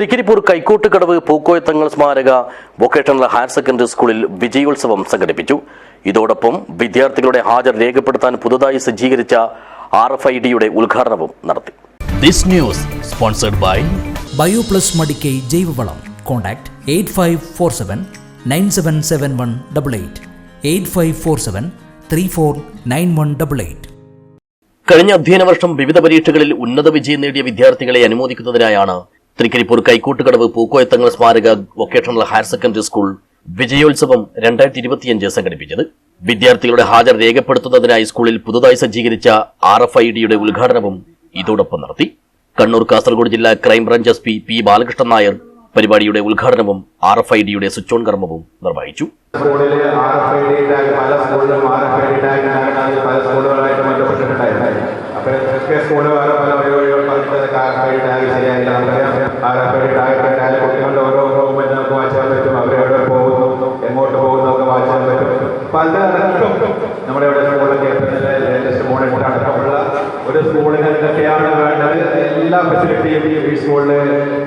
തൃക്കരിപ്പൂർ കൈക്കോട്ടുകടവ് പൂക്കോയത്തങ്ങൾ സ്മാരക vocational higher secondary സ്കൂളിൽ വിജയോത്സവം സംഘടിപ്പിച്ചു. ഇതോടൊപ്പം വിദ്യാർത്ഥികളുടെ ഹാജർ രേഖപ്പെടുത്താൻ പുതുതായി സജ്ജീകരിച്ച ആർ എഫ് ഐ ഡിയുടെ ഉദ്ഘാടനവും നടത്തി. This news sponsored by Bioplus Madikai ജൈവവളം. Contact eight five four seven nine seven seven one double eight. Eight five four seven three four nine one double eight. കഴിഞ്ഞ അധ്യയന വർഷം വിവിധ പരീക്ഷകളിൽ ഉന്നത വിജയം നേടിയ വിദ്യാർത്ഥികളെ അനുമോദിക്കുന്നതിനായാണ് തൃക്കരിപ്പൂർ കൈക്കോട്ടുകടവ് പൂക്കോയത്തങ്ങൾ സ്മാരക വൊക്കേഷണൽ ഹയർ സെക്കൻഡറി സ്കൂൾ വിജയോത്സവം രണ്ടായിരത്തി ഇരുപത്തിയഞ്ച് സംഘടിപ്പിച്ചത്. വിദ്യാർത്ഥികളുടെ ഹാജർ രേഖപ്പെടുത്തുന്നതിനായി സ്കൂളിൽ പുതുതായി സജ്ജീകരിച്ച ആർ എഫ് ഐ ഡിയുടെ ഉദ്ഘാടനവും ഇതോടൊപ്പം നടത്തി. കണ്ണൂർ കാസർഗോഡ് ജില്ലാ crime branch S P P Balakrishnan Nair പരിപാടിയുടെ ഉദ്ഘാടനവും ആർ എഫ് ഐ ഡിയുടെ സ്വിച്ച് ഓൺ കർമ്മവും നിർവഹിച്ചു. സ്കൂളുകളായിട്ട് ബന്ധപ്പെട്ടിട്ടുണ്ടായിരുന്നു. അപ്പോൾ പല അതിനടക്കം നമ്മുടെ ഇവിടെ സ്കൂളിലൊക്കെ ലേറ്റസ്റ്റ് മോഡൽ അടക്കമുള്ള ഒരു സ്കൂളിന് എന്തൊക്കെയാണ് വേണ്ടത്? എല്ലാ ഫെസിലിറ്റിയും ഈ സ്കൂളിൽ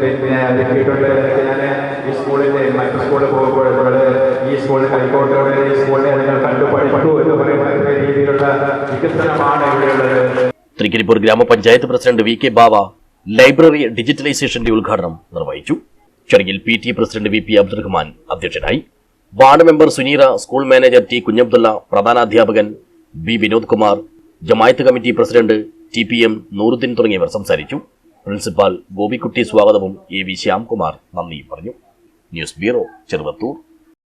പിന്നെ ഒരുക്കിയിട്ടുണ്ട് ഞാൻ ഈ സ്കൂളിന്റെ മറ്റു സ്കൂളിൽ പോകുമ്പോൾ ഈ സ്കൂളിൽ കൈക്കോട്ടോടെ ഈ സ്കൂളിനെ നിങ്ങൾ കണ്ടു പഠിച്ചു എന്ന് പറയുന്ന രീതിയിലുള്ള വികസനമാണ് ഇവിടെയുള്ളത് തൃക്കരിപ്പൂർ ഗ്രാമപഞ്ചായത്ത് president V K Bava library ഡിജിറ്റലൈസേഷന്റെ ഉദ്ഘാടനം നിർവഹിച്ചു. ചടങ്ങിൽ P T president V P Abdurahman അധ്യക്ഷനായി. Ward member Suneera school manager T Kunhabdulla പ്രധാനാധ്യാപകൻ B Vinod Kumar Jamaat committee president T P M Nooruddeen തുടങ്ങിയവർ സംസാരിച്ചു. പ്രിൻസിപ്പാൽ ഗോപിക്കുട്ടി സ്വാഗതവും എ വി ശ്യാംകുമാർ നന്ദിയും പറഞ്ഞു. News bureau Cheruvathur.